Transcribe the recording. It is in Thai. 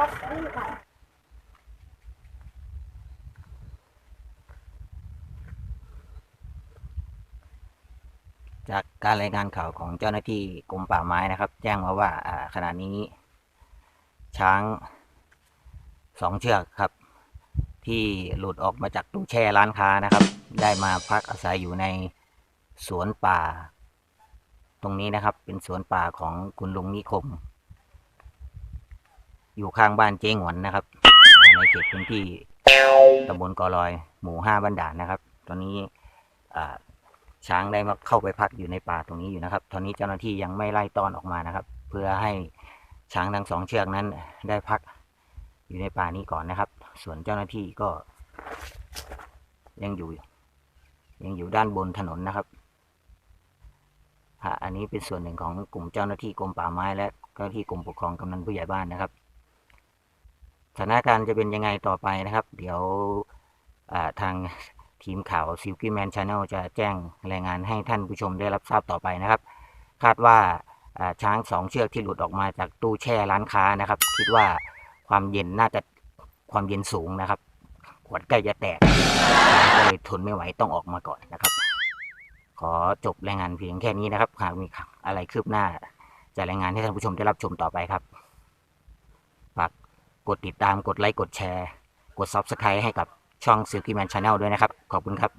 ก็ได้ก็ลูกค้าแม่ไม่ได้บอกจากการรายงานข่าวของเจ้าหน้าที่กรมป่าไม้นะครับ แจ้งมาว่าขณะนี้ ช้างสองเชือกครับ ที่หลุดออกมาจากตู้แช่ร้านค้านะครับ ได้มาพักอาศัยอยู่ในสวนป่า ตรงนี้นะครับเป็นสวนป่าของคุณลุงนิคม อยู่ข้างบ้านเจ๊งหวนนะครับ ในเขตพื้นที่ตำบลกอลอย หมู่ห้าบ้านด่านนะครับ ตอนนี้ช้างได้มาเข้าไปพักอยู่ในป่าตรงนี้อยู่นะครับ ตอนนี้เจ้าหน้าที่ยังไม่ไล่ต้อนออกมานะครับ เพื่อให้ช้างทั้งสองเชือกนั้นได้พักอยู่ในป่านี้ก่อนนะครับ ส่วนเจ้าหน้าที่ก็ ยังอยู่ ยังอยู่ด้านบนถนนนะครับอันนี้เป็นส่วนหนึ่งของกลุ่มเจ้าหน้าที่กรมป่าไม้และเจ้าหน้าที่กรมปกครองกำนันผู้ใหญ่บ้านนะครับ สถานการณ์จะเป็นยังไงต่อไปนะครับ เดี๋ยวทางทีมข่าว Silky Man Channel จะแจ้งรายงานให้ท่านผู้ชมได้รับทราบต่อไปนะครับ คาดว่าช้างสองเชือกที่หลุดออกมาจากตู้แช่ร้านค้านะครับ คิดว่าความเย็นน่าจะความเย็นสูงนะครับขวดใกล้จะแตกก็เลยทนไม่ไหวต้องออกมาก่อนนะครับ ขอจบรายงานเพียงแค่นี้นะครับหากมีอะไรคืบหน้าจะรายงานให้ท่านผู้ชมได้รับชมต่อไปครับ กดติดตามกดไลค์กดแชร์ กด Subscribe ให้กับช่องซิลกี้แมนชาแนลด้วยนะครับ ขอบคุณครับ